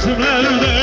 resimlerde